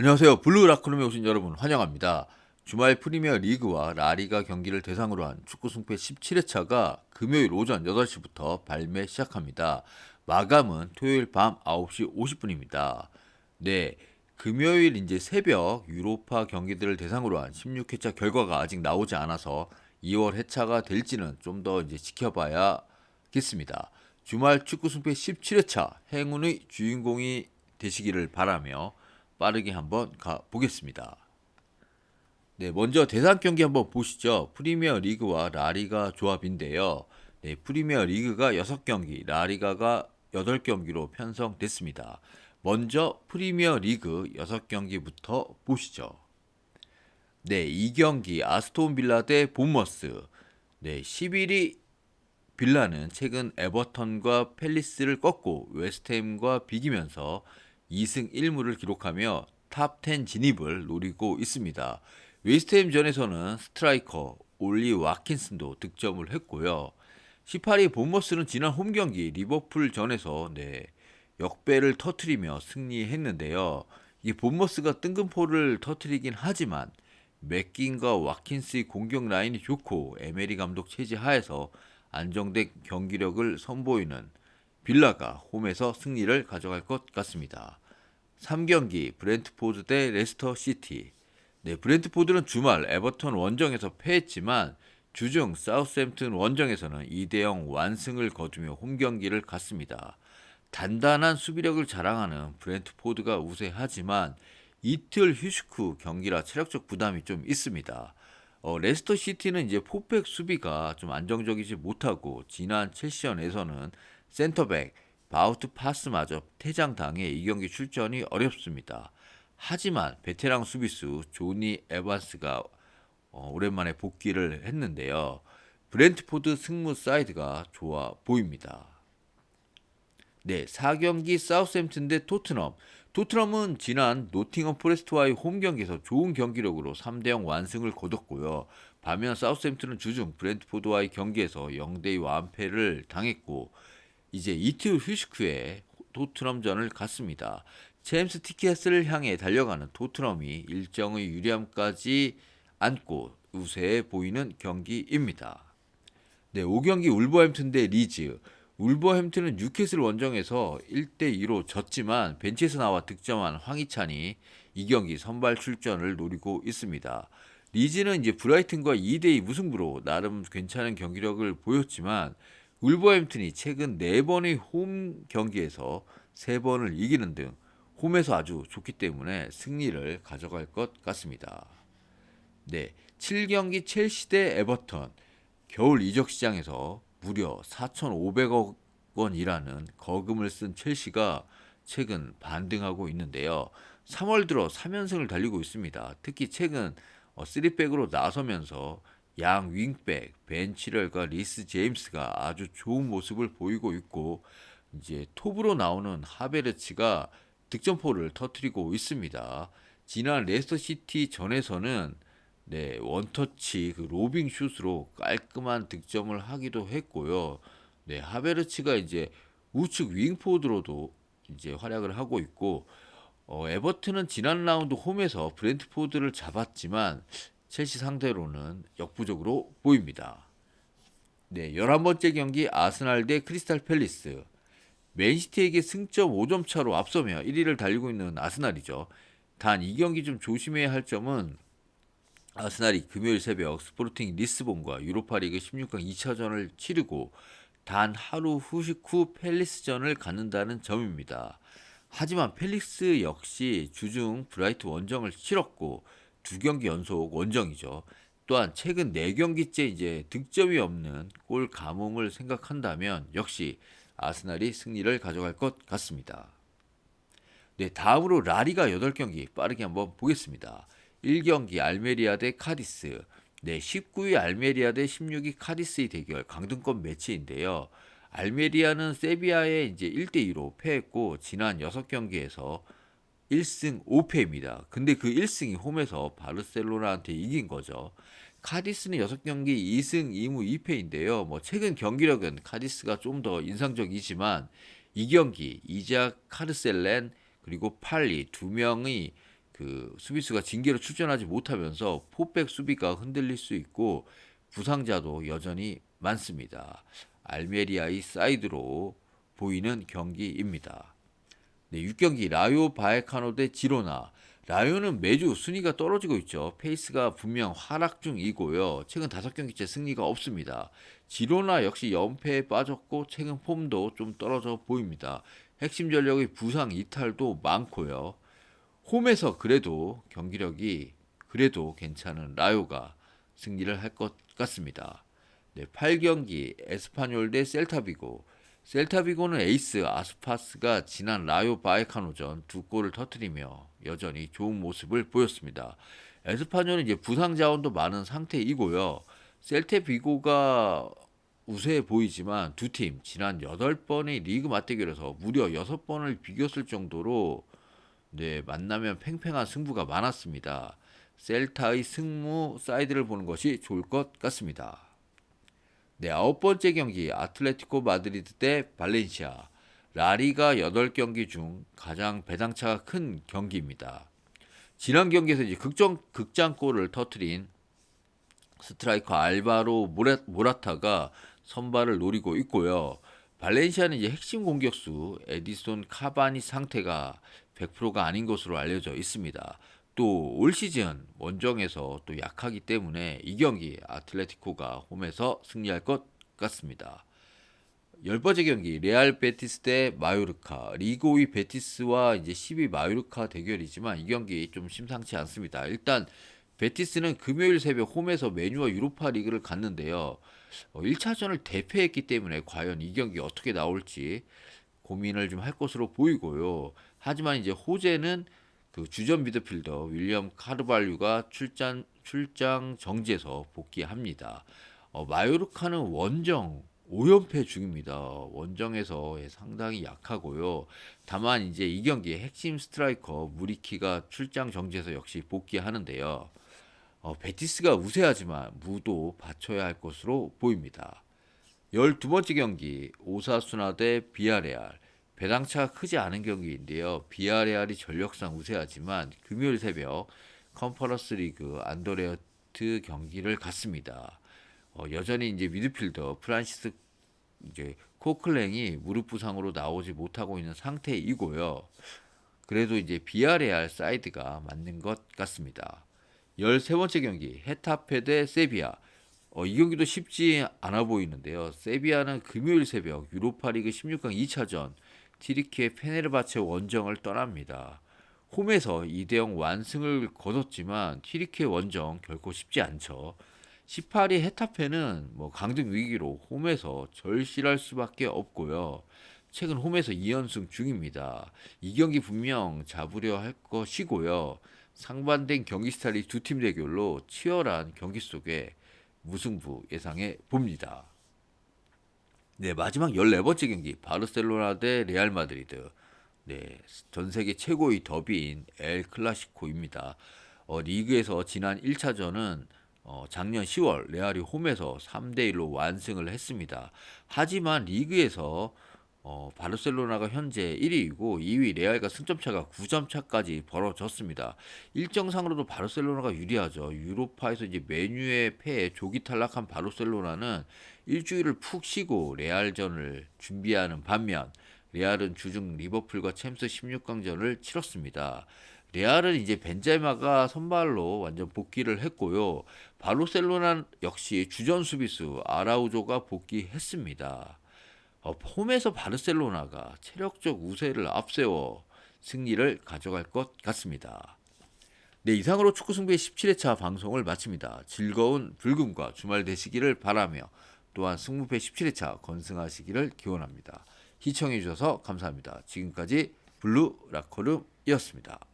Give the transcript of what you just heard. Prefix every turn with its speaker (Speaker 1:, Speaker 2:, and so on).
Speaker 1: 안녕하세요. 블루라크룸에 오신 여러분 환영합니다. 주말 프리미어 리그와 라리가 경기를 대상으로 한 축구 승패 17회차가 금요일 오전 8시부터 발매 시작합니다. 마감은 토요일 밤 9시 50분입니다. 네. 금요일 이제 새벽 유로파 경기들을 대상으로 한 16회차 결과가 아직 나오지 않아서 2월 회차가 될지는 좀 더 이제 지켜봐야겠습니다. 주말 축구 승패 17회차 행운의 주인공이 되시기를 바라며 빠르게 한번 가 보겠습니다. 네, 먼저 대상 경기 한번 보시죠. 프리미어 리그와 라리가 조합인데요. 네, 프리미어 리그가 6경기, 라리가가 8경기로 편성됐습니다. 먼저 프리미어 리그 6경기부터 보시죠. 네, 2경기 아스톤 빌라 대 본머스. 네, 11위 빌라는 최근 에버턴과 펠리스를 꺾고 웨스트햄과 비기면서 2승 1무를 기록하며 탑10 진입을 노리고 있습니다. 웨스트햄전에서는 스트라이커 올리 와킨슨도 득점을 했고요. 18위 본머스는 지난 홈 경기 리버풀 전에서 네, 역배를 터트리며 승리했는데요. 이 본머스가 뜬금포를 터트리긴 하지만 맥긴과 와킨스의 공격 라인이 좋고 에메리 감독 체제 하에서 안정된 경기력을 선보이는 빌라가 홈에서 승리를 가져갈 것 같습니다. 3경기 브렌트포드 대 레스터 시티. 네, 브렌트포드는 주말 에버턴 원정에서 패했지만 주중 사우스햄튼 원정에서는 2대 0 완승을 거두며 홈 경기를 갔습니다. 단단한 수비력을 자랑하는 브렌트포드가 우세하지만 이틀 휴식 후 경기라 체력적 부담이 좀 있습니다. 어, 레스터 시티는 이제 포백 수비가 좀 안정적이지 못하고 지난 첼시전에서는 센터백 바우트 파스마저 퇴장당해 이 경기 출전이 어렵습니다. 하지만 베테랑 수비수 조니 에반스가 어, 오랜만에 복귀를 했는데요. 브렌트포드 승무 사이드가 좋아 보입니다. 네, 4경기 사우스햄튼 대 토트넘. 토트넘은 지난 노팅엄 포레스트와의 홈 경기에서 좋은 경기력으로 3대0 완승을 거뒀고요. 반면 사우스햄튼은 주중 브렌트포드와의 경기에서 0대2 완패를 당했고 이제 이틀 휴식 후에 토트넘전을 갔습니다. 제임스 티켓을 향해 달려가는 토트넘이 일정의 유리함까지 안고 우세해 보이는 경기입니다. 네, 5경기 울버햄튼 대 리즈. 울버햄튼은 뉴캐슬 원정에서 1대 2로 졌지만 벤치에서 나와 득점한 황희찬이 이 경기 선발 출전을 노리고 있습니다. 리즈는 이제 브라이튼과 2대 2 무승부로 나름 괜찮은 경기력을 보였지만 울버햄튼이 최근 4번의 홈 경기에서 3번을 이기는 등 홈에서 아주 좋기 때문에 승리를 가져갈 것 같습니다. 네, 7경기 첼시 대 에버턴 겨울 이적 시장에서 무려 4,500억 원이라는 거금을 쓴 첼시가 최근 반등하고 있는데요. 3월 들어 3연승을 달리고 있습니다. 특히 최근 3백으로 나서면서 양 윙백 벤치럴과 리스 제임스가 아주 좋은 모습을 보이고 있고 이제 톱으로 나오는 하베르츠가 득점포를 터트리고 있습니다. 지난 레스터 시티 전에서는 네, 원터치 그 로빙 슛으로 깔끔한 득점을 하기도 했고요. 네, 하베르츠가 이제 우측 윙포드로도 이제 활약을 하고 있고 어, 에버튼은 지난 라운드 홈에서 브렌트포드를 잡았지만 첼시 상대로는 역부족으로 보입니다. 네, 11번째 경기 아스날 대 크리스탈 팰리스. 맨시티에게 승점 5점 차로 앞서며 1위를 달리고 있는 아스날이죠. 단 이 경기 좀 조심해야 할 점은 아스날이 금요일 새벽 스포르팅 리스본과 유로파리그 16강 2차전을 치르고 단 하루 후식 후 펠리스전을 갖는다는 점입니다. 하지만 펠릭스 역시 주중 브라이트 원정을 치렀고 두 경기 연속 원정이죠. 또한 최근 네 경기째 이제 득점이 없는 골 가뭄을 생각한다면 역시 아스날이 승리를 가져갈 것 같습니다. 네, 다음으로 라리가 8경기 빠르게 한번 보겠습니다. 1경기 알메리아 대 카디스. 네, 19위 알메리아 대 16위 카디스의 대결 강등권 매치인데요. 알메리아는 세비야에 이제 1대 2로 패했고 지난 6경기에서 1승 5패입니다. 근데 그 1승이 홈에서 바르셀로나한테 이긴 거죠. 카디스는 6경기 2승 2무 2패인데요. 뭐 최근 경기력은 카디스가 좀 더 인상적이지만 이 경기 이자 카르셀렌 그리고 팔리 두 명의 그 수비수가 징계로 출전하지 못하면서 포백 수비가 흔들릴 수 있고 부상자도 여전히 많습니다. 알메리아의 사이드로 보이는 경기입니다. 네, 6경기 라요 바에카노 대 지로나. 라요는 매주 순위가 떨어지고 있죠. 페이스가 분명 하락 중이고요. 최근 5경기째 승리가 없습니다. 지로나 역시 연패에 빠졌고 최근 폼도 좀 떨어져 보입니다. 핵심 전력의 부상 이탈도 많고요. 홈에서 그래도 경기력이 그래도 괜찮은 라요가 승리를 할 것 같습니다. 네, 8경기 에스파뇰 대 셀타비고. 셀타비고는 에이스 아스파스가 지난 라요 바에카노전 두 골을 터뜨리며 여전히 좋은 모습을 보였습니다. 에스파뇰은 이제 부상 자원도 많은 상태이고요. 셀타비고가 우세해 보이지만 두 팀 지난 8번의 리그 맞대결에서 무려 6번을 비겼을 정도로 네, 만나면 팽팽한 승부가 많았습니다. 셀타의 승무 사이드를 보는 것이 좋을 것 같습니다. 네, 아홉 번째 경기 아틀레티코 마드리드 대 발렌시아. 라리가 8경기 중 가장 배당차가 큰 경기입니다. 지난 경기에서 이제 극장, 극장골을 터트린 스트라이커 알바로 모라, 모라타가 선발을 노리고 있고요. 발렌시아는 이제 핵심 공격수 에디손 카바니 상태가 100%가 아닌 것으로 알려져 있습니다. 또 올 시즌 원정에서 또 약하기 때문에 이 경기 아틀레티코가 홈에서 승리할 것 같습니다. 열 번째 경기 레알 베티스 대 마요르카 5위 베티스와 이제 10위 마요르카 대결이지만 이 경기 좀 심상치 않습니다. 일단 베티스는 금요일 새벽 홈에서 메뉴와 유로파 리그를 갔는데요. 어, 1차전을 대패했기 때문에 과연 이 경기 어떻게 나올지 고민을 좀 할 것으로 보이고요. 하지만 이제 호재는 그 주전 미드필더 윌리엄 카르발류가 출장 출장 정지에서 복귀합니다. 어, 마요르카는 원정 5연패 중입니다. 원정에서 상당히 약하고요. 다만 이제 이 경기의 핵심 스트라이커 무리키가 출장 정지에서 역시 복귀하는데요. 어, 베티스가 우세하지만 무도 받쳐야 할 것으로 보입니다. 12번째 경기 오사수나 대 비아레알 배당차가 크지 않은 경기인데요. 비아레알이 전력상 우세하지만 금요일 새벽 컨퍼런스 리그 안도레어트 경기를 갔습니다. 어, 여전히 이제 미드필더 프란시스 이제 코클랭이 무릎 부상으로 나오지 못하고 있는 상태이고요. 그래도 이제 비아레알 사이드가 맞는 것 같습니다. 13번째 경기 헤타페 대 세비야. 어, 이 경기도 쉽지 않아 보이는데요. 세비야는 금요일 새벽 유로파리그 16강 2차전 티리키의 페네르바체 원정을 떠납니다. 홈에서 2대0 완승을 거뒀지만 티리키의 원정 결코 쉽지 않죠. 18위 헤타페는 뭐 강등 위기로 홈에서 절실할 수밖에 없고요. 최근 홈에서 2연승 중입니다. 이 경기 분명 잡으려 할 것이고요. 상반된 경기 스타일이 두 팀 대결로 치열한 경기 속에 무승부 예상해 봅니다. 네, 마지막 14번째 경기 바르셀로나 대 레알 마드리드. 네, 전 세계 최고의 더비인 엘 클라시코입니다. 어, 리그에서 지난 1차전은 어, 작년 10월 레알이 홈에서 3대 1로 완승을 했습니다. 하지만 리그에서 어, 바르셀로나가 현재 1위이고 2위 레알과 승점 차가 9점 차까지 벌어졌습니다. 일정상으로도 바르셀로나가 유리하죠. 유로파에서 이제 메뉴의 패에 조기 탈락한 바르셀로나는 일주일을 푹 쉬고 레알전을 준비하는 반면 레알은 주중 리버풀과 챔스 16강전을 치렀습니다. 레알은 이제 벤제마가 선발로 완전 복귀를 했고요. 바르셀로나 역시 주전 수비수 아라우조가 복귀했습니다. 어, 홈에서 바르셀로나가 체력적 우세를 앞세워 승리를 가져갈 것 같습니다. 네, 이상으로 축구 승부의 17회차 방송을 마칩니다. 즐거운 불금과 주말 되시기를 바라며 또한 승부패 17회차 건승하시기를 기원합니다. 시청해 주셔서 감사합니다. 지금까지 블루 라커룸이었습니다.